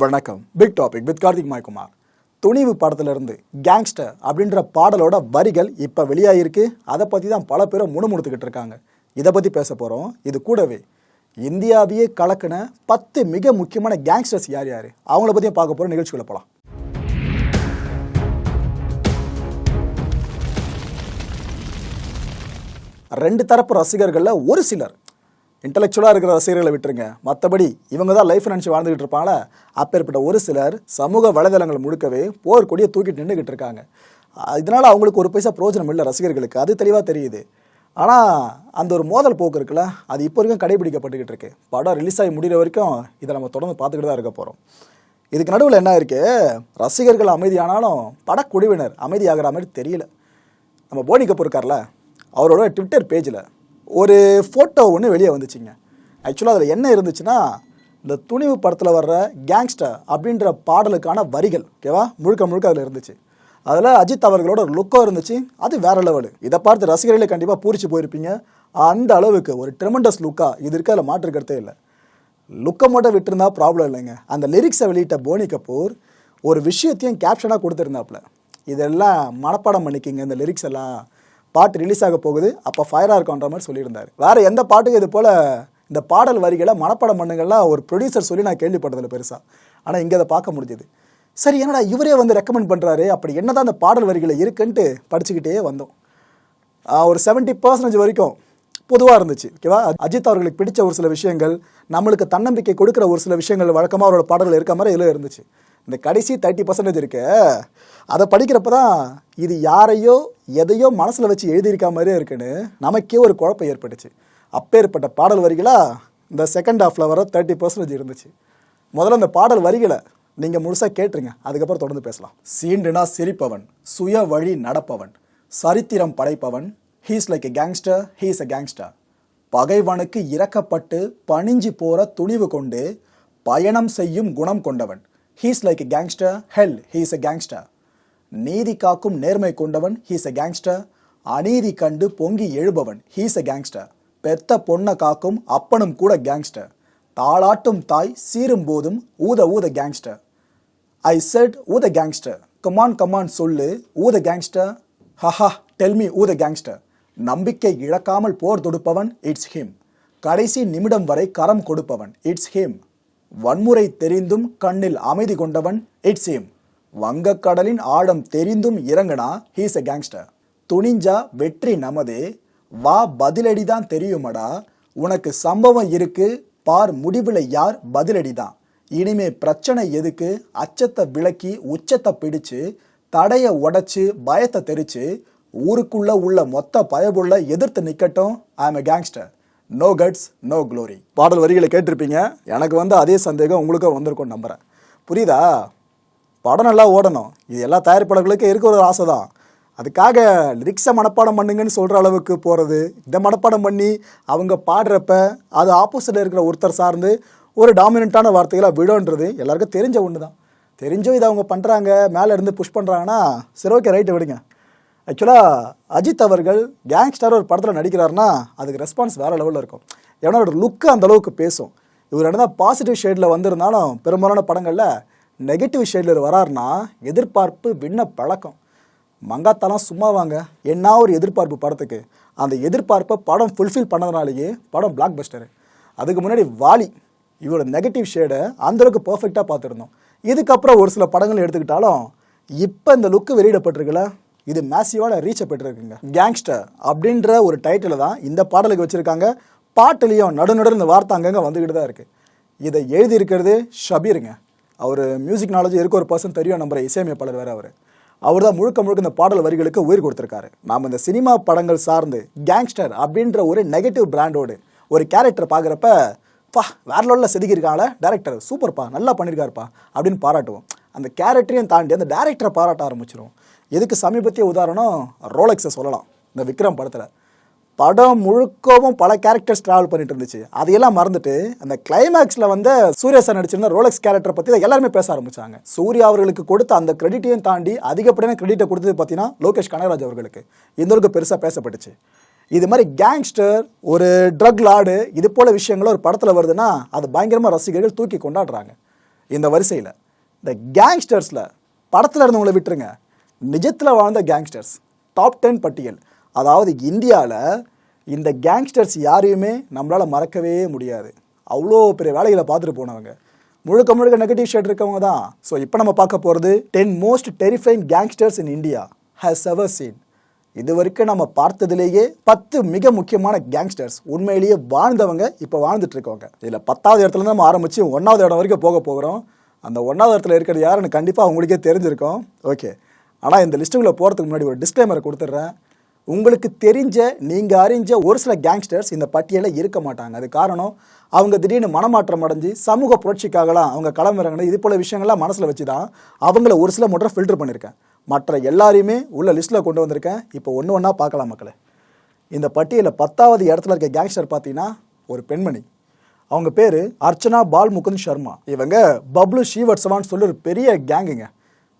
வணக்கம். Big topic with Karthik மாய்குமார். துணிவு படத்திலிருந்து கேங்ஸ்டர் அப்படின்ற பாடலோட வரிகள் இப்போ வெளியாகிருக்கு அதை பற்றி தான் பல பேரை முணுமுணுத்துக்கிட்டு இருக்காங்க. இதை பற்றி பேச போகிறோம் இது கூடவே இந்தியாவையே கலக்கின பத்து மிக முக்கியமான கேங்ஸ்டர்ஸ் யார் யார்? அவங்கள பற்றியும் பார்க்க போகிற நிகழ்ச்சிக்குள்ள போகலாம் ரெண்டு தரப்பு ரசிகர்களில் ஒரு சிலர் இன்டலெக்சுவலாக இருக்கிற ரசிகர்களை விட்டுருங்க. மற்றபடி இவங்க தான் லைஃப் நினச்சி வாழ்ந்துகிட்டு இருப்பாங்களா அப்பேற்பட்ட ஒரு சிலர் சமூக வலைதளங்கள் முழுக்கவே போர் கொடியை தூக்கிட்டு நின்றுக்கிட்டு இருக்காங்க. இதனால் அவங்களுக்கு ஒரு பைசா பிரோஜனம் இல்லை ரசிகர்களுக்கு. அது தெளிவாக தெரியுது. ஆனால் அந்த ஒரு மோதல் போக்கு இருக்குல்ல அது இப்போ வரைக்கும் கடைபிடிக்கப்பட்டுக்கிட்டு இருக்கு. படம் ரிலீஸ் ஆகி முடிகிற வரைக்கும் இதை நம்ம தொடர்ந்து பார்த்துக்கிட்டு தான் இருக்க போகிறோம் இதுக்கு நடுவில் என்ன இருக்கு? ரசிகர்கள் அமைதியானாலும் படக்குழுவினர் அமைதியாகிற மாதிரி தெரியல. நம்ம போனி கபூர் இருக்கார்ல அவரோட ட்விட்டர் பேஜில் ஒரு ஃபோட்டோ ஒன்று வெளியே வந்துச்சுங்க. ஆக்சுவலாக அதில் என்ன இருந்துச்சுன்னா இந்த துணிவு படத்தில் வர்ற கேங்ஸ்டர் அப்படின்ற பாடலுக்கான வரிகள் ஓகேவா முழுக்க முழுக்க அதில் இருந்துச்சு. அதில் அஜித் அவர்களோட ஒரு லுக்கோ இருந்துச்சு. அது வேற லெவலு இதை பார்த்து ரசிகர்களே கண்டிப்பாக பூரிச்சு போயிருப்பீங்க. அந்த அளவுக்கு ஒரு ட்ரெமண்டஸ் லுக்காக இது இருக்க அதில் மாற்றுக்கிறதே இல்லை. லுக்கை மட்டும் விட்டுருந்தா ப்ராப்ளம் இல்லைங்க. அந்த லிரிக்ஸை வெளியிட்ட போனி கபூர் ஒரு விஷயத்தையும் கேப்ஷனாக கொடுத்துருந்தாப்புல. இதெல்லாம் மனப்பாடம் பண்ணிக்கிங்க இந்த லிரிக்ஸ் எல்லாம். பாட்டு ரிலீஸ் ஆக போகுது. அப்போ ஃபயராக இருக்கும்ன்ற மாதிரி சொல்லியிருந்தார். வேற எந்த பாட்டுக்கும் இது போல் இந்த பாடல் வரிகளை மனப்படம் பண்ணுங்கள்லாம் ஒரு ப்ரொடியூசர் சொல்லி நான் கேள்விப்பட்டதில்ல பெருசாக ஆனால் இங்கே அதை பார்க்க முடிஞ்சுது. சரி என்னடா இவரே வந்து ரெக்கமெண்ட் பண்ணுறாரு அப்படி என்னதான் அந்த பாடல் வரிகளை இருக்குன்ட்டு படிச்சுக்கிட்டே வந்தோம். ஒரு 70% பர்சன்டேஜ் வரைக்கும் பொதுவாக இருந்துச்சு ஓகேவா அஜித் அவர்களுக்கு பிடிச்ச ஒரு சில விஷயங்கள் நம்மளுக்கு தன்னம்பிக்கை கொடுக்குற ஒரு சில விஷயங்கள் வழக்கமாக அவரோட பாடல்கள் இருக்க மாதிரி இதில் இருந்துச்சு. இந்த கடைசி தேர்ட்டி பர்சன்டேஜ் இருக்கு. அதை படிக்கிறப்ப தான் இது யாரையோ எதையோ மனசில் வச்சு எழுதியிருக்க மாதிரியே இருக்குன்னு நமக்கே ஒரு குழப்பம் ஏற்பட்டுச்சு. அப்பேற்பட்ட பாடல் வரிகளா இந்த செகண்ட் ஹாஃபில் வர தேர்ட்டி பர்சன்டேஜ் இருந்துச்சு. முதல்ல இந்த பாடல் வரிகளை நீங்கள் முழுசாக கேட்டுருங்க. அதுக்கப்புறம் தொடர்ந்து பேசலாம். சீண்டுனா சிரிப்பவன் சுய வழி நடப்பவன் சரித்திரம் படைப்பவன் he's like a gangster he's a gangster பகைவனுக்கு இறக்கப்பட்டு பணிஞ்சு போற துணிவு கொண்டு பயணம் செய்யும் குணம் கொண்டவன். He's like a gangster hell he's a gangster நீதி காக்கும் நேர்மை கொண்டவன் ஹீஸ் எ கேங்ஸ்டர் அநீதி கண்டு பொங்கி எழுபவன் ஹீஸ் எ கேங்ஸ்டர் பெத்த பொண்ணை காக்கும் அப்பனும் கூட கேங்ஸ்டர் தாளாட்டும் தாய் சீரும் போதும் ஊத ஊத கேங்ஸ்டர் ஐ செட் ஊத gangster come on come on சொல்லு. ஊத கேங்ஸ்டர் ஹஹா டெல் மீ ஊத கேங்ஸ்டர் நம்பிக்கை இழக்காமல் போர் தொடுப்பவன் இட்ஸ் ஹிம் கடைசி நிமிடம் வரை கரம் கொடுப்பவன் இட்ஸ் ஹிம் வன்முறை தெரிந்தும் கண்ணில் அமைதி கொண்டவன் இட்ஸ் ஹிம் வங்கக்கடலின் ஆழம் தெரிந்தும் இறங்குனா ஹீஸ் எ கேங்ஸ்டர் துணிஞ்சா வெற்றி நமதே. வா பதிலடிதான் தெரியுமடா. உனக்கு சம்பவம் இருக்கு பார் முடிவில் யார் பதிலடிதான். இனிமே பிரச்சனை எதுக்கு? அச்சத்தை விளக்கி உச்சத்தை பிடிச்சு தடைய உடைச்சு பயத்தை தெரிச்சு ஊருக்குள்ள உள்ள மொத்த பயபுள்ள எதிர்த்து நிக்கட்டும். I am a gangster no guts no glory பாடல் வரிகளை கேட்டிருப்பீங்க. எனக்கு வந்து அதே சந்தேகம் உங்களுக்கும் வந்திருக்கும் நம்புறேன். புரியுதா? படம் நல்லா ஓடணும். இது எல்லா தயாரிப்பாளர்களுக்கும் இருக்க ஒரு ஆசை தான் அதுக்காக லிரிக்ஸை மனப்பாடம் பண்ணுங்கன்னு சொல்கிற அளவுக்கு போகிறது இதை மனப்பாடம் பண்ணி அவங்க பாடுறப்ப அது ஆப்போசிட்டில் இருக்கிற ஒருத்தர் சார்ந்து ஒரு டாமினண்ட்டான வார்த்தைகளாக விடன்றது எல்லாருக்கும் தெரிஞ்ச ஒன்று தான் தெரிஞ்சும் இதை அவங்க பண்ணுறாங்க மேலே இருந்து புஷ் பண்ணுறாங்கன்னா சரி ஓகே ரைட்டு விடுங்க. ஆக்சுவலாக அஜித் அவர்கள் கேங்ஸ்டர் ஒரு படத்தில் நடிக்கிறாருன்னா அதுக்கு ரெஸ்பான்ஸ் வேறு லெவலில் இருக்கும். ஏன்னா அவரோட லுக்கு அந்த அளவுக்கு பேசும். இவர் என்ன பாசிட்டிவ் ஷேடில் வந்திருந்தாலும் பெரும்பாலான படங்களில் நெகட்டிவ் ஷேடில் வராருன்னா எதிர்பார்ப்பு விண்ண பழக்கம். மங்காத்தாலாம் சும்மா வாங்க என்ன ஒரு எதிர்பார்ப்பு படத்துக்கு? அந்த எதிர்பார்ப்பை படம் ஃபுல்ஃபில் பண்ணதுனாலேயே படம் பிளாக் பஸ்டரு அதுக்கு முன்னாடி வாலி இவரோட நெகட்டிவ் ஷேடை அந்தளவுக்கு பர்ஃபெக்டாக பார்த்துருந்தோம். இதுக்கப்புறம் ஒரு சில படங்கள் எடுத்துக்கிட்டாலும் இப்போ இந்த லுக்கு வெளியிடப்பட்டிருக்குல்ல? இது மேசிவான ரீச்சை பெற்றிருக்குங்க. கேங்ஸ்டர் அப்படின்ற ஒரு டைட்டில் தான் இந்த பாடலுக்கு வச்சுருக்காங்க. பாட்டுலேயும் நடுநடு இந்த வார்த்தை அங்கங்கே வந்துக்கிட்டு தான் இருக்குது இதை எழுதியிருக்கிறது ஷபீருங்க. அவர் மியூசிக் நாலேஜ் இருக்க ஒரு பர்சன் தெரியும் நம்புற இசையமைப்பாளர் வேறு அவர். அவர் தான் முழுக்க முழுக்க இந்த பாடல் வரிகளுக்கு உயிர் கொடுத்துருக்காரு. நாம் இந்த சினிமா படங்கள் சார்ந்து கேங்ஸ்டர் அப்படின்ற ஒரு நெகட்டிவ் பிராண்டோடு ஒரு கேரக்டர் பார்க்குறப்ப பா வேற லெவலில் செதுக்கியிருக்காங்களே டேரக்டர் சூப்பர்ப்பா நல்லா பண்ணியிருக்காருப்பா அப்படின்னு பாராட்டுவோம். அந்த கேரக்டரையும் தாண்டி அந்த டேரக்டரை பாராட்ட ஆரம்பிச்சிடும் எதுக்கு சமீபத்திய உதாரணம்? ரோலெக்ஸை சொல்லலாம். இந்த விக்ரம் படத்தில். படம் முழுக்கவும் பல கேரக்டர்ஸ் ட்ராவல் பண்ணிட்டு இருந்துச்சு அதையெல்லாம் மறந்துட்டு அந்த கிளைமேக்ஸில் வந்து சூர்யா சார் நடிச்சிருந்த ரோலெக்ஸ் கேரக்டரை பற்றி எல்லாருமே பேச ஆரம்பிச்சாங்க. சூர்யா அவர்களுக்கு கொடுத்த அந்த கிரெடிட்டையும் தாண்டி அதிகப்படியான கிரெடிட்டை கொடுத்தது பார்த்தீங்கன்னா லோகேஷ் கனகராஜ் அவர்களுக்கு. இந்த அளவுக்கு பெருசாக பேசப்பட்டுச்சு. இது மாதிரி கேங்ஸ்டர் ஒரு ட்ரக் லாடு இது போல விஷயங்களும் ஒரு படத்தில் வருதுன்னா அது பயங்கரமாக ரசிகர்கள் தூக்கி கொண்டாடுறாங்க. இந்த வரிசையில். இந்த கேங்ஸ்டர்ஸில் படத்தில் இருந்தவங்களை விட்டுருங்க. நிஜத்தில் வாழ்ந்த கேங்ஸ்டர்ஸ் டாப் டென் பட்டியல். அதாவது இந்தியாவில் இந்த கேங்ஸ்டர்ஸ் யாரையுமே நம்மளால் மறக்கவே முடியாது. அவ்வளோ பெரிய வேலைகளை பார்த்துட்டு போனவங்க. முழுக்க முழுக்க நெகட்டிவ் ஷேட் இருக்கவங்க தான். ஸோ இப்போ நம்ம பார்க்க போகிறது ten most terrifying gangsters in India has ever seen இது வரைக்கும் நம்ம பார்த்ததுலேயே பத்து மிக முக்கியமான கேங்ஸ்டர்ஸ் உண்மையிலேயே வாழ்ந்தவங்க இப்போ வாழ்ந்துட்டு இருக்கவங்க. இதில் பத்தாவது இடத்துல நம்ம ஆரம்பித்து ஒன்றாவது இடம் வரைக்கும் போக போகிறோம். அந்த ஒன்றாவது இடத்துல இருக்கிறது யாருன்னு கண்டிப்பாக உங்களுக்கே தெரிஞ்சிருக்கும். ஓகே ஆனால் இந்த லிஸ்ட்டுக்குள்ளே போகிறதுக்கு முன்னாடி ஒரு டிஸ்க்ளைமரை கொடுத்துட்றேன். உங்களுக்கு தெரிஞ்ச நீங்கள் அறிஞ்ச ஒரு சில கேங்ஸ்டர்ஸ் இந்த பட்டியலில் இருக்க மாட்டாங்க. அது காரணம் அவங்க திடீர்னு மனமாற்றம் அடைஞ்சு சமூக புரட்சிக்காகலாம் அவங்க களமிறங்கின இது போல விஷயங்கள்லாம் மனசில் வச்சு தான் அவங்கள ஒரு சில மட்டும் ஃபில்டர் பண்ணியிருக்கேன். மற்ற எல்லாரையுமே உள்ள லிஸ்ட்டில் கொண்டு வந்திருக்கேன். இப்போ ஒன்று ஒன்றா பார்க்கலாம் மக்களே. இந்த பட்டியலில் பத்தாவது இடத்துல இருக்க கேங்ஸ்டர் பார்த்தீங்கன்னா ஒரு பெண்மணி. அவங்க பேர் அர்ச்சனா பால் முகுந்த் சர்மா. இவங்க பப்ளு ஸ்ரீவத்சவான்னு சொல்லி ஒரு பெரிய கேங்குங்க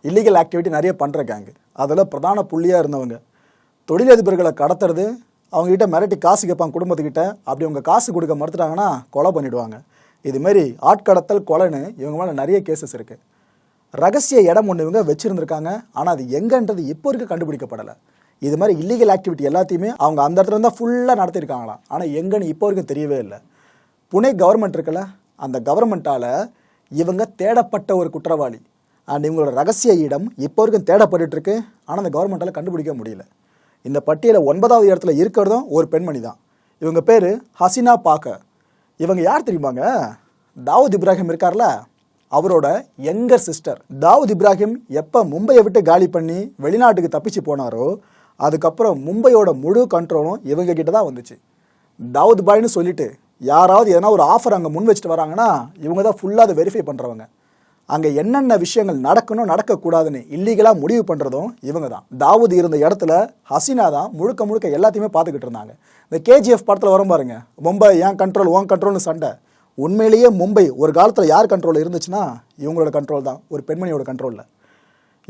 இல்லீகல் ஆக்டிவிட்டி நிறைய பண்ணுற கேங்கு அதில் பிரதான புள்ளியாக இருந்தவங்க. தொழிலதிபர்களை கடத்துறது அவங்ககிட்ட மிரட்டி காசு கேட்பாங்க குடும்பத்துக்கிட்ட. அப்படி அவங்க காசு கொடுக்க மறுத்துட்டாங்கன்னா கொலை பண்ணிடுவாங்க. இதுமாரி ஆட்கடத்தல் கொலைன்னு இவங்க மேலே நிறைய கேசஸ் இருக்குது ரகசிய இடம் ஒன்று இவங்க வச்சுருந்துருக்காங்க. ஆனால் அது எங்கன்றது இப்போ வரைக்கும் கண்டுபிடிக்கப்படலை. இது மாதிரி இல்லீகல் ஆக்டிவிட்டி எல்லாத்தையுமே அவங்க அந்த இடத்துல இருந்தால் ஃபுல்லாக நடத்தியிருக்காங்களாம். ஆனால் எங்கன்னு இப்போ வரைக்கும் தெரியவே இல்லை. புனே கவர்மெண்ட் இருக்குல்ல அந்த கவர்மெண்ட்டால் இவங்க தேடப்பட்ட ஒரு குற்றவாளி. அண்ட் இவங்களோட ரகசிய இடம் இப்போ வரைக்கும் தேடப்பட்டு இருக்கு. ஆனால் அந்த கவர்மெண்ட்டால் கண்டுபிடிக்க முடியல. இந்த பட்டியலில் ஒன்பதாவது இடத்துல இருக்கிறதும் ஒரு பெண்மணி தான். இவங்க பேர் ஹசினா பாக்க இவங்க யார் தெரியுமாங்க? தாவூத் இப்ராஹிம் இருக்கார்ல? அவரோட யங்கர் சிஸ்டர் தாவூத் இப்ராஹிம் எப்போ மும்பையை விட்டு காலி பண்ணி வெளிநாட்டுக்கு தப்பிச்சு போனாரோ அதுக்கப்புறம் மும்பையோட முழு கண்ட்ரோலும் இவங்க கிட்ட தான் வந்துச்சு. தாவூத் பாய்னு சொல்லிட்டு யாராவது எதனா ஒரு ஆஃபர் அங்கே முன் வச்சுட்டு வராங்கன்னா இவங்க தான் ஃபுல்லாக அதை வெரிஃபை பண்ணுறவங்க அங்கே என்னென்ன விஷயங்கள் நடக்கணும் நடக்கக்கூடாதுன்னு இல்லீகலாக முடிவு பண்ணுறதும் இவங்க தான் தாவூத் இருந்த இடத்துல ஹசீனா தான் முழுக்க முழுக்க எல்லாத்தையுமே பார்த்துக்கிட்டு இருந்தாங்க. இந்த கேஜிஎஃப் படத்தில் வரும் பாருங்க. மும்பை ஏன் கண்ட்ரோல் ஓன் கண்ட்ரோல்னு சண்டை. உண்மையிலேயே மும்பை ஒரு காலத்தில் யார் கண்ட்ரோல் இருந்துச்சுன்னா இவங்களோட கண்ட்ரோல் தான். ஒரு பெண்மணியோட கண்ட்ரோலில்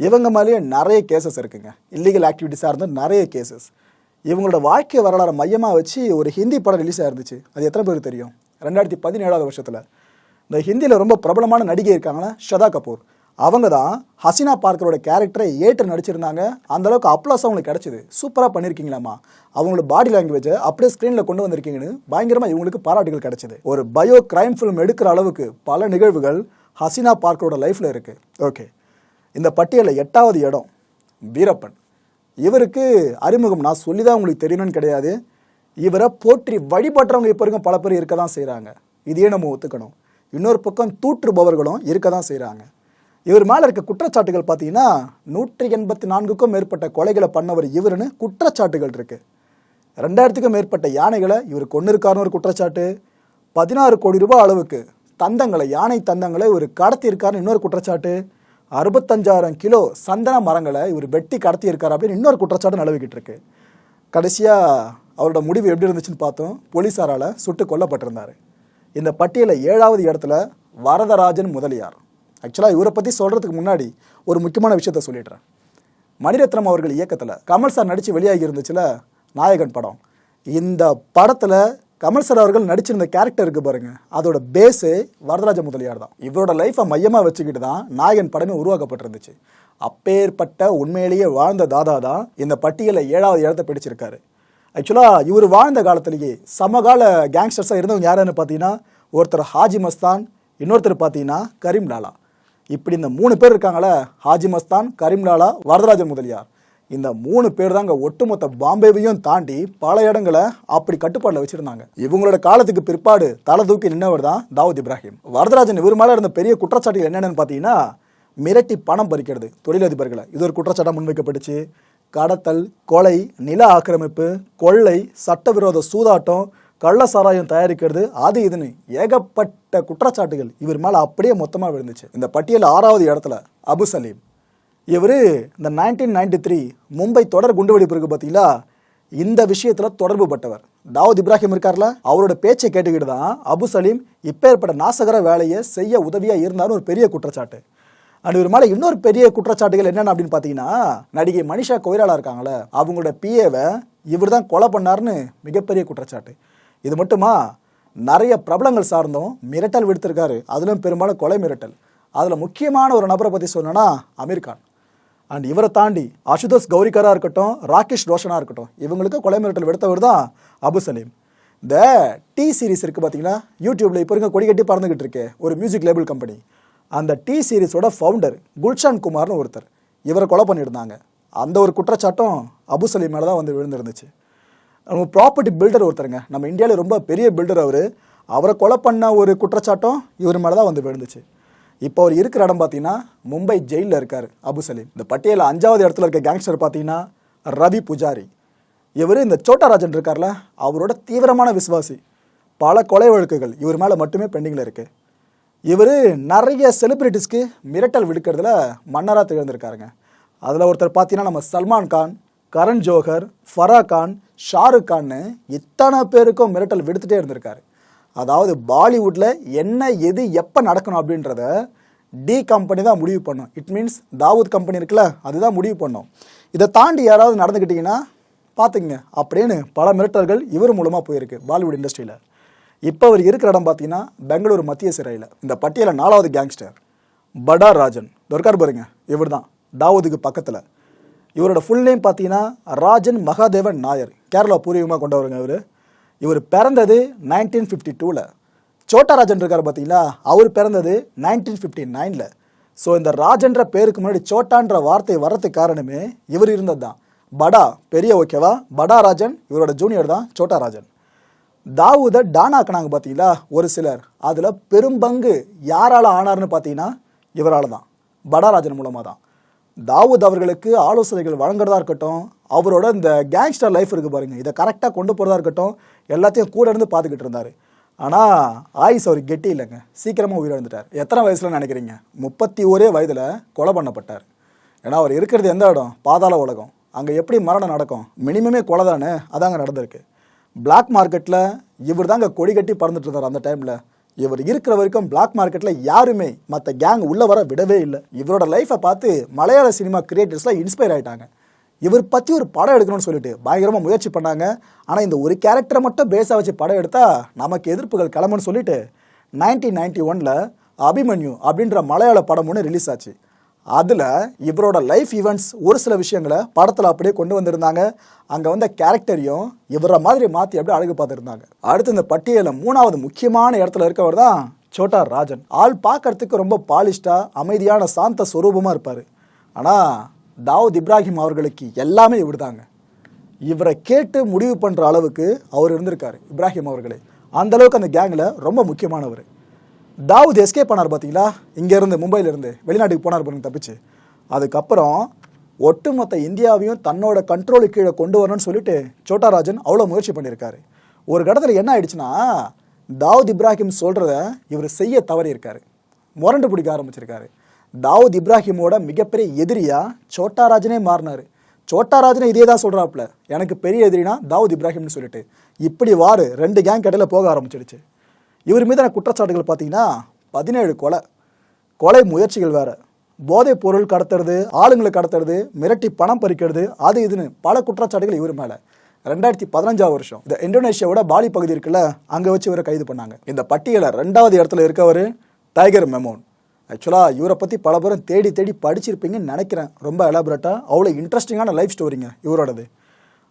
இவங்க மேலேயே நிறைய கேசஸ் இருக்குங்க. இல்லீகல் ஆக்டிவிட்டிஸாக இருந்து நிறைய கேசஸ் இவங்களோட வாழ்க்கை வரலாறு மையமாக வச்சு ஒரு ஹிந்தி படம் ரிலீஸ் ஆயிருந்துச்சு. அது எத்தனை பேருக்கு தெரியும்? ரெண்டாயிரத்தி பதினேழாவது வருஷத்தில். இந்த ஹிந்தியில் ரொம்ப பிரபலமான நடிகை இருக்காங்களா ஷதா கபூர். அவங்க தான் ஹசினா பார்க்கரோட கேரக்டரை ஏற்று நடிச்சிருந்தாங்க. அந்த அளவுக்கு அப்ளாஸ் அவங்களுக்கு கிடச்சிது. சூப்பராக பண்ணியிருக்கீங்களாமா அவங்களோட பாடி லாங்குவேஜை அப்படியே ஸ்க்ரீனில் கொண்டு வந்திருக்கீங்கன்னு பயங்கரமாக இவங்களுக்கு பாராட்டுகள் கிடைச்சிது. ஒரு பயோ கிரைம் ஃபிலிம் எடுக்கிற அளவுக்கு பல நிகழ்வுகள் ஹசினா பார்க்கரோட லைஃப்பில் இருக்குது ஓகே இந்த பட்டியலில் எட்டாவது இடம் வீரப்பன். இவருக்கு அறிமுகம் நான் சொல்லி தான் உங்களுக்கு தெரியணும்னு கிடையாது. இவரை போற்றி வழிபட்டுறவங்க இப்போ வரைக்கும் பல பேர் இருக்க தான் செய்கிறாங்க இதையே நம்ம ஒத்துக்கணும்? இன்னொரு பக்கம் தூற்றுபவர்களும் இருக்க தான் செய்கிறாங்க இவர் மேலே இருக்க குற்றச்சாட்டுகள் பார்த்தீங்கன்னா நூற்றி எண்பத்தி நான்குக்கும் மேற்பட்ட கொலைகளை பண்ணவர் இவருன்னு குற்றச்சாட்டுகள் இருக்குது ரெண்டாயிரத்துக்கும் மேற்பட்ட யானைகளை இவர் கொண்டிருக்காருன்னு ஒரு குற்றச்சாட்டு. பதினாறு கோடி ரூபாய் அளவுக்கு தந்தங்களை யானை தந்தங்களை இவர் கடத்தி இருக்காருன்னு இன்னொரு குற்றச்சாட்டு. அறுபத்தஞ்சாயிரம் கிலோ சந்தன மரங்களை இவர் வெட்டி கடத்தியிருக்கார் அப்படின்னு இன்னொரு குற்றச்சாட்டு நிலவிக்கிட்டு இருக்கு. கடைசியாக அவரோட முடிவு எப்படி இருந்துச்சுன்னு பார்த்தோம். போலீஸாரால் சுட்டு கொல்லப்பட்டிருந்தார். இந்த பட்டியலில் ஏழாவது இடத்துல வரதராஜன் முதலியார். ஆக்சுவலாக இவரை பற்றி சொல்கிறதுக்கு முன்னாடி ஒரு முக்கியமான விஷயத்த சொல்லிடுறேன். மணிரத்னம் அவர்கள் இயக்கத்தில் கமல் சார் நடித்து வெளியாகி இருந்துச்சுல நாயகன் படம். இந்த படத்தில் கமல் சார் அவர்கள் நடிச்சிருந்த கேரக்டர் இருக்கு பாருங்க அதோட பேஸு வரதராஜ முதலியார் தான். இவரோட லைஃப்பை மையமாக வச்சுக்கிட்டு தான் நாயகன் படமே உருவாக்கப்பட்டிருந்துச்சு. அப்பேற்பட்ட உண்மையிலேயே வாழ்ந்த தாதா தான் இந்த பட்டியலில் ஏழாவது இடத்தை பிடிச்சிருக்காரு. ஆக்சுவலாக இவர் வாழ்ந்த காலத்திலேயே சமகால கேங்ஸ்டர்ஸாக இருந்தவங்க யாருன்னு பார்த்தீங்கன்னா ஒருத்தர் ஹாஜி மஸ்தான் இன்னொருத்தர் பார்த்தீங்கன்னா கரீம் லாலா. இப்படி இந்த மூணு பேர் இருக்காங்களே ஹாஜி மஸ்தான் கரீம் லாலா வரதராஜன் முதலியார். இந்த மூணு பேர் தாங்க ஒட்டுமொத்த பாம்பேவையும் தாண்டி பல இடங்களை அப்படி கட்டுப்பாட்டில் வச்சிருந்தாங்க. இவங்களோட காலத்துக்கு பிற்பாடு தலை தூக்கி நின்றவர் தான் தாவூத் இப்ராஹிம். வரதராஜன் இவர் மேலே இருந்த பெரிய குற்றச்சாட்டுகள் என்னென்னு பார்த்தீங்கன்னா மிரட்டி பணம் பறிக்கிறது தொழிலதிபர்களை. இது ஒரு குற்றச்சாட்டாக முன்வைக்கப்பட்டுச்சு. கடத்தல் கொலை நில ஆக்கிரமிப்பு கொள்ளை சட்டவிரோத சூதாட்டம் கள்ள சாராயம் தயாரிக்கிறது அது இதுன்னு ஏகப்பட்ட குற்றச்சாட்டுகள் இவர் மேலே அப்படியே மொத்தமாக விழுந்துச்சு. இந்த பட்டியல் ஆறாவது இடத்துல அபு சலீம். இவர் இந்த நைன்டீன் நைன்டி த்ரீ மும்பை தொடர் குண்டுவெடிப்பு பார்த்தீங்களா இந்த விஷயத்தில் தொடர்பு பட்டவர். தாவூத் இப்ராஹிம் இருக்கார்ல? அவரோட பேச்சை கேட்டுக்கிட்டு தான் அபு சலீம் இப்பேற்பட்ட நாசகர வேலையை செய்ய உதவியாக இருந்தாலும் ஒரு பெரிய குற்றச்சாட்டு. அண்ட் இவர் மேலே இன்னொரு பெரிய குற்றச்சாட்டுகள் என்னென்ன அப்படின்னு பார்த்தீங்கன்னா நடிகை மனிஷா கொய்ராலா இருக்காங்களே அவங்களோட பிஏவை இவர் தான் கொலை பண்ணார்னு மிகப்பெரிய குற்றச்சாட்டு. இது மட்டுமா நிறைய பிரபலங்கள் சார்ந்தும் மிரட்டல் விடுத்திருக்காரு. அதிலும் பெரும்பாலும் கொலை மிரட்டல். அதில் முக்கியமான ஒரு நபரை பற்றி சொல்லணும்னா அமீர் கான். அண்ட் இவரை தாண்டி அசுதோஷ் கௌரிகராக இருக்கட்டும் ராகேஷ் ரோஷனா இருக்கட்டும் இவங்களுக்கு கொலை மிரட்டல் விடுத்தவர் தான் அபு சலீம். இந்த டி சீரிஸ் இருக்குது பார்த்தீங்கன்னா யூடியூப்பில் இப்போ இருக்க கொடி கட்டி பறந்துக்கிட்டு இருக்கு ஒரு மியூசிக் லேபிள் கம்பெனி அந்த டி சீரிஸோட ஃபவுண்டர் குல்ஷான் குமார்னு ஒருத்தர். இவரை கொலை பண்ணியிருந்தாங்க. அந்த ஒரு குற்றச்சாட்டும் அபு சலீம் மேலே தான் வந்து விழுந்திருந்துச்சு. நம்ம ப்ராப்பர்ட்டி பில்டர் ஒருத்தருங்க. நம்ம இந்தியாவில் ரொம்ப பெரிய பில்டர் அவர். அவரை கொலை பண்ண ஒரு குற்றச்சாட்டும் இவர் மேலே தான் வந்து விழுந்துச்சு. இப்போ அவர் இருக்கிற இடம் பார்த்தீங்கன்னா மும்பை ஜெயிலில் இருக்கார் அபு சலீம். இந்த பட்டியலில் அஞ்சாவது இடத்துல இருக்க கேங்ஸ்டர் பார்த்தீங்கன்னா ரவி புஜாரி. இவர் இந்த சோட்டா ராஜன் இருக்கார்ல அவரோட தீவிரமான விசுவாசி. பல கொலை வழக்குகள் இவர் மேலே மட்டுமே பெண்டிங்கில் இருக்குது இவர் நிறைய செலிப்ரிட்டிஸ்க்கு மிரட்டல் விடுக்கிறதுல மன்னராக திகழ்ந்திருக்காருங்க. அதில் ஒருத்தர் பார்த்தீங்கன்னா நம்ம சல்மான் கான் கரண் ஜோஹர் ஃபரா கான் ஷாருக் கான்னு இத்தனை பேருக்கும் மிரட்டல் விடுத்துட்டே இருந்திருக்காரு. அதாவது பாலிவுட்டில் என்ன எது எப்போ நடக்கணும் அப்படின்றத டி கம்பெனி தான் முடிவு பண்ணும். இட் மீன்ஸ் தாவூத் கம்பெனி இருக்குல்ல அதுதான் முடிவு பண்ணும். இதை தாண்டி யாராவது நடந்துக்கிட்டிங்கன்னா பார்த்துங்க அப்படின்னு பல மிரட்டல்கள் இவர் மூலமாக போயிருக்கு பாலிவுட் இண்டஸ்ட்ரியில் இப்போ அவர் இருக்கிற இடம் பார்த்தீங்கன்னா பெங்களூர் மத்திய சிறையில். இந்த பட்டியலில் நாலாவது கேங்ஸ்டர் படா ராஜன். தொர்க்கார் பாருங்க இவர் தான் தாவூதுக்கு பக்கத்தில். இவரோட ஃபுல் நேம் பார்த்தீங்கன்னா ராஜன் மகாதேவன் நாயர். கேரளா பூர்வீகமாக கொண்டவருங்க இவர். இவர் பிறந்தது நைன்டீன் ஃபிஃப்டி டூவில் சோட்டா ராஜன் இருக்கார் பார்த்தீங்களா அவர் பிறந்தது நைன்டீன் ஃபிஃப்டி நைனில் ஸோ இந்த ராஜன்ற பேருக்கு முன்னாடி சோட்டான்ற வார்த்தை வர்றதுக்கு காரணமே இவர் இருந்தது தான் படா பெரிய ஓகேவா படா ராஜன் இவரோட ஜூனியர் தான் சோட்டா ராஜன். தாவூதை டானாக்குனாங்க பார்த்தீங்களா ஒரு சிலர். அதில் பெரும்பங்கு யாரால் ஆனார்னு பார்த்தீங்கன்னா இவரால் தான் படாராஜன் மூலமாக தான் தாவூத் அவர்களுக்கு ஆலோசனைகள் வழங்குறதா இருக்கட்டும் அவரோட இந்த கேங்ஸ்டர் லைஃப் இருக்குது பாருங்கள் இதை கரெக்டாக கொண்டு போகிறதா இருக்கட்டும் எல்லாத்தையும் கூட இருந்து பார்த்துக்கிட்டு இருந்தார். ஆனால் ஆயுஸ் அவர் கெட்டி இல்லைங்க. சீக்கிரமாக உயிரிழந்துட்டார். எத்தனை வயசில் நினைக்கிறீங்க? முப்பத்தி ஒரே வயதில் கொலை பண்ணப்பட்டார். ஏன்னா அவர் இருக்கிறது எந்த இடம்? பாதாள உலகம். அங்கே எப்படி மரணம் நடக்கும்? மினிமமே கொலை தானே? அதாங்க நடந்திருக்கு. பிளாக் மார்க்கெட்டில் இவர் தாங்க கொடி கட்டி பறந்துட்டு இருந்தார் அந்த டைமில் இவர் இருக்கிற வரைக்கும் பிளாக் மார்க்கெட்டில் யாருமே மற்ற கேங் உள்ளே வர விடவே இல்லை. இவரோட லைஃப்பை பார்த்து மலையாள சினிமா கிரியேட்டர்ஸ்லாம் இன்ஸ்பயர் ஆகிட்டாங்க இவர் பற்றி ஒரு படம் எடுக்கணும்னு சொல்லிட்டு பயங்கரமாக முயற்சி பண்ணாங்க. ஆனால் இந்த ஒரு கேரக்டரை மட்டும் பேஸாக வச்சு படம் எடுத்தால் நமக்கு எதிர்ப்புகள் கிளம்புன்னு சொல்லிட்டு நைன்டீன் நைன்டி ஒனில் அபிமன்யு அப்படின்ற மலையாள படம் ஒன்று ரிலீஸ் ஆச்சு. அதில் இவரோட லைஃப் ஈவெண்ட்ஸ் ஒரு சில விஷயங்களை படத்தில் அப்படியே கொண்டு வந்திருந்தாங்க. அங்கே வந்த கேரக்டரையும் இவரை மாதிரி மாற்றி அப்படியே அழகு பார்த்துருந்தாங்க. அடுத்து இந்த பட்டியலில் மூணாவது முக்கியமான இடத்துல இருக்கவர் தான் சோட்டா ராஜன். ஆள் பார்க்கறதுக்கு ரொம்ப பாலிஷ்டாக அமைதியான சாந்த ஸ்வரூபமாக இருப்பார். ஆனால் தாவூத் இப்ராஹிம் அவர்களுக்கு எல்லாமே இவர் தாங்க இவரை கேட்டு முடிவு பண்ணுற அளவுக்கு அவர் இருந்திருக்காரு இப்ராஹிம் அவர்களே. அந்த அளவுக்கு அந்த கேங்கில் ரொம்ப முக்கியமானவர். தாவூத் எஸ்கேப் பண்ணார் பார்த்தீங்களா இங்கேருந்து மும்பையிலேருந்து. வெளிநாட்டுக்கு போனார் பாருங்க தப்பிச்சு. அதுக்கப்புறம் ஒட்டுமொத்த இந்தியாவையும் தன்னோட கண்ட்ரோலுக்கு கீழே கொண்டு வரணும்னு சொல்லிட்டு சோட்டாராஜன் அவ்வளோ முயற்சி பண்ணியிருக்காரு. ஒரு கடத்தில் என்ன ஆயிடுச்சுன்னா தாவூத் இப்ராஹிம் சொல்கிறத இவர் செய்ய தவறியிருக்காரு. முரண்டு பிடிக்க ஆரம்பிச்சிருக்காரு. தாவூத் இப்ராஹிமோட மிகப்பெரிய எதிரியாக சோட்டாராஜனே மாறினார். சோட்டாராஜனே இதே தான் சொல்கிறாப்புல எனக்கு பெரிய எதிரினா தாவூத் இப்ராஹிம்னு சொல்லிட்டு. இப்படி வாரு ரெண்டு கேங் கடையில் போக ஆரம்பிச்சிடுச்சு. இவர் மீதான குற்றச்சாட்டுகள் பார்த்தீங்கன்னா பதினேழு கொலை. கொலை முயற்சிகள் வேறு. போதைப் பொருள் கடத்துறது ஆளுங்களை கடத்துறது மிரட்டி பணம் பறிக்கிறது அது இதுன்னு பல குற்றச்சாட்டுகள் இவர் மேலே. ரெண்டாயிரத்தி பதினஞ்சாவது வருஷம். இந்த இந்தோனேஷியாவோட பாலி பகுதி இருக்குல்ல அங்கே வச்சு இவரை கைது பண்ணாங்க. இந்த பட்டியலில் ரெண்டாவது இடத்துல இருக்கவர் டைகர் மெமோன். ஆக்சுவலாக இவரை பற்றி பல பேரும் தேடி தேடி படிச்சிருப்பீங்கன்னு நினைக்கிறேன். ரொம்ப எலாபரேட்டாக அவ்வளோ இன்ட்ரெஸ்டிங்கான லைஃப் ஸ்டோரிங்க இவரோடது.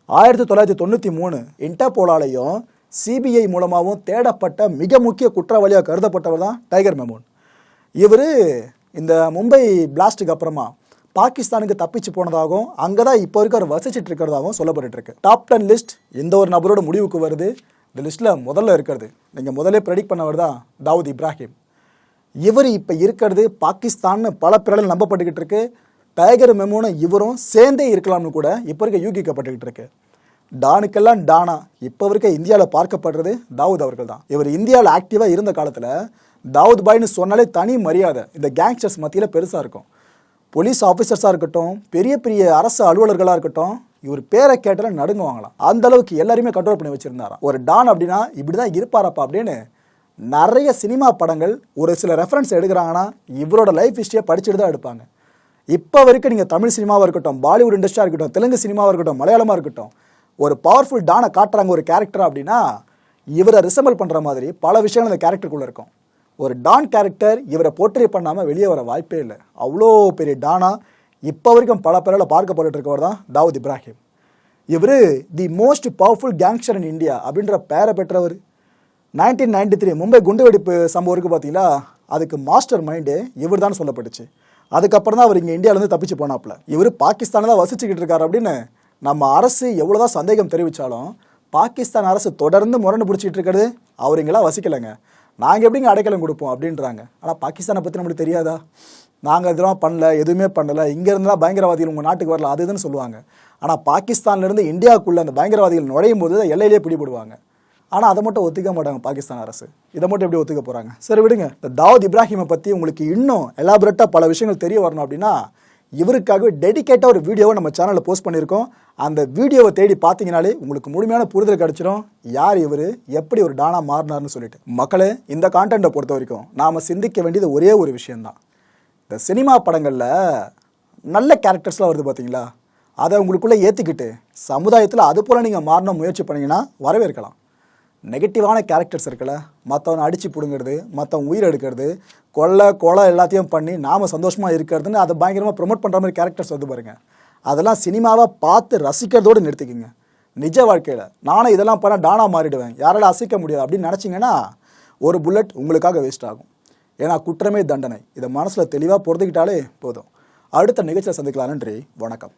ஆயிரத்தி தொள்ளாயிரத்தி தொண்ணூற்றி மூணு இன்டர்போலாலையும் சிபிஐ மூலமாகவும் தேடப்பட்ட மிக முக்கிய குற்றவாளியாக கருதப்பட்டவர் தான் டைகர் மெமோன். இவர் இந்த மும்பை பிளாஸ்ட்டுக்கு அப்புறமா பாகிஸ்தானுக்கு தப்பிச்சு போனதாகவும் அங்கே தான் இப்போ இருக்க அவர் வசிச்சுட்டு இருக்கிறதாகவும் சொல்லப்பட்டுருக்கு. டாப் டென் லிஸ்ட் எந்த ஒரு நபரோட முடிவுக்கு வருது? இந்த லிஸ்ட்டில் முதல்ல இருக்கிறது நீங்கள் முதலே ப்ரெடிக்ட் பண்ணவர் தான் தாவூத் இப்ராஹிம். இவர் இப்போ இருக்கிறது பாகிஸ்தான்னு பல பிறலில் நம்பப்பட்டுக்கிட்டு இருக்கு. டைகர் மெமோனும் இவரும் சேர்ந்தே இருக்கலாம்னு கூட இப்போ இருக்க யூகிக்கப்பட்டுக்கிட்டு இருக்கு. டானுக்கெல்லாம் டானா. இப்போ வரைக்கும் இந்தியாவில் பார்க்கப்படுறது தாவூத் அவர்கள் தான். இவர் இந்தியாவில் ஆக்டிவாக இருந்த காலத்தில் தாவூத் பாய்னு சொன்னாலே தனி மரியாதை. இந்த கேங்ஸ்டர்ஸ் மத்தியில் பெருசாக இருக்கும். போலீஸ் ஆஃபீஸர்ஸாக இருக்கட்டும் பெரிய பெரிய அரசு அலுவலர்களாக இருக்கட்டும் இவர் பேரை கேட்டால நடுங்குவாங்களாம். அந்த அளவுக்கு எல்லாருமே கண்ட்ரோல் பண்ணி வச்சுருந்தாராம். ஒரு டான் அப்படின்னா இப்படி தான் இருப்பாரப்பா அப்படின்னு நிறைய சினிமா படங்கள் ஒரு சில ரெஃபரன்ஸ் எடுக்கிறாங்கன்னா இவரோட லைஃப் ஹிஸ்ட்ரியை படிச்சுட்டு தான் எடுப்பாங்க. இப்போ வரைக்கும் நீங்கள் தமிழ் சினிமாவாக இருக்கட்டும் பாலிவுட் இண்டஸ்ட்ரியாக இருக்கட்டும் தெலுங்கு சினிமாவாக இருக்கட்டும் மலையாளமாக இருக்கட்டும் ஒரு பவர்ஃபுல் டானை காட்டுறாங்க ஒரு கேரக்டர் அப்படின்னா இவரை ரிசம்பிள் பண்ணுற மாதிரி பல விஷயங்கள் அந்த கேரக்டருக்குள்ளே இருக்கும். ஒரு டான் கேரக்டர் இவரை போர்ட்ரே பண்ணாமல் வெளியே வர வாய்ப்பே இல்லை. அவ்வளோ பெரிய டானா இப்போ வரைக்கும் பல பேரால் பார்க்கப்பட்டு இருக்கவர் தான் தாவூத் இப்ராஹிம். இவர் the most powerful gangster in India அப்படின்ற பேரை பெற்றவர். நைன்டீன் நைன்டி த்ரீ மும்பை குண்டுவெடிப்பு சம்பவம் இருக்குது பார்த்தீங்களா அதுக்கு மாஸ்டர் மைண்டு இவர் தான் சொல்லப்பட்டுச்சு. அதுக்கப்புறம் தான் அவர் இங்கே இந்தியாவிலேருந்து தப்பிச்சு போனாப்புல. இவர் பாகிஸ்தானில் தான் வசிச்சுக்கிட்டு இருக்கார் அப்படின்னு நம்ம அரசு எவ்வளோதான் சந்தேகம் தெரிவித்தாலும் பாகிஸ்தான் அரசு தொடர்ந்து முரண்டு பிடிச்சிட்டு இருக்கிறது. அவர் வசிக்கலைங்க. நாங்கள் எப்படிங்க அடைக்கலம் கொடுப்போம் அப்படின்றாங்க. ஆனால் பாகிஸ்தானை பற்றி நம்மளுக்கு தெரியாதா? நாங்கள் இதெல்லாம் பண்ணல எதுவுமே பண்ணலை. இங்கே இருந்தால் பயங்கரவாதிகள் உங்கள் நாட்டுக்கு வரல அது இதுன்னு சொல்லுவாங்க. ஆனால் பாகிஸ்தான்லேருந்து இந்தியாவுக்குள்ளே அந்த பயங்கரவாதிகள் நுழையும் போது தான் எல்லையிலேயே பிடிபடுவாங்க. ஆனால் அதை மட்டும் ஒத்துக்க மாட்டாங்க பாகிஸ்தான் அரசு. இதை மட்டும் எப்படி ஒத்துக்க போகிறாங்க சரி விடுங்க. இந்த தாவூத் இப்ராஹிமை பற்றி உங்களுக்கு இன்னும் எலாபரேட்டாக பல விஷயங்கள் தெரிய வரணும் அப்படின்னா இவருக்காகவே டெடிகேட்டாக ஒரு வீடியோவை நம்ம சேனலில் போஸ்ட் பண்ணியிருக்கோம். அந்த வீடியோவை தேடி பார்த்தீங்கனாலே உங்களுக்கு முழுமையான புரிதல் கிடச்சிடும் யார் இவர்? எப்படி ஒரு டானா மாறினார்னு சொல்லிட்டு. மக்களே இந்த கான்டென்ட்டை பொறுத்த வரைக்கும் நாம் சிந்திக்க வேண்டியது ஒரே ஒரு விஷயந்தான் இந்த சினிமா படங்களில் நல்ல கேரக்டர்ஸ்லாம் வருது பார்த்தீங்களா அதை உங்களுக்குள்ளே ஏற்றிக்கிட்டு சமுதாயத்தில் அது போல் நீங்கள் மாறணும் முயற்சி பண்ணீங்கன்னா வரவேற்கலாம். நெகட்டிவான கேரக்டர்ஸ் இருக்குல்ல. மற்றவனை அடித்து பிடுங்கிறது மற்றவன் உயிர் எடுக்கிறது கொலை கொலை எல்லாத்தையும் பண்ணி நாம் சந்தோஷமாக இருக்கிறதுன்னு அதை பயங்கரமாக ப்ரொமோட் பண்ணுற மாதிரி கேரக்டர்ஸ் வந்து பாருங்கள் அதெல்லாம் சினிமாவை பார்த்து ரசிக்கிறதோடு நிறுத்திக்கிங்க. நிஜ வாழ்க்கையில் நானும் இதெல்லாம் பண்ண டானாக மாறிடுவேன். யாரால அசைக்க முடியாது அப்படின்னு நினச்சிங்கன்னா ஒரு புல்லட் உங்களுக்காக வேஸ்ட் ஆகும். ஏன்னா குற்றமே தண்டனை. இதை மனசில் தெளிவாக பொறுத்துக்கிட்டாலே போதும். அடுத்த நிகழ்ச்சியில் சந்திக்கலாம். நன்றி. வணக்கம்.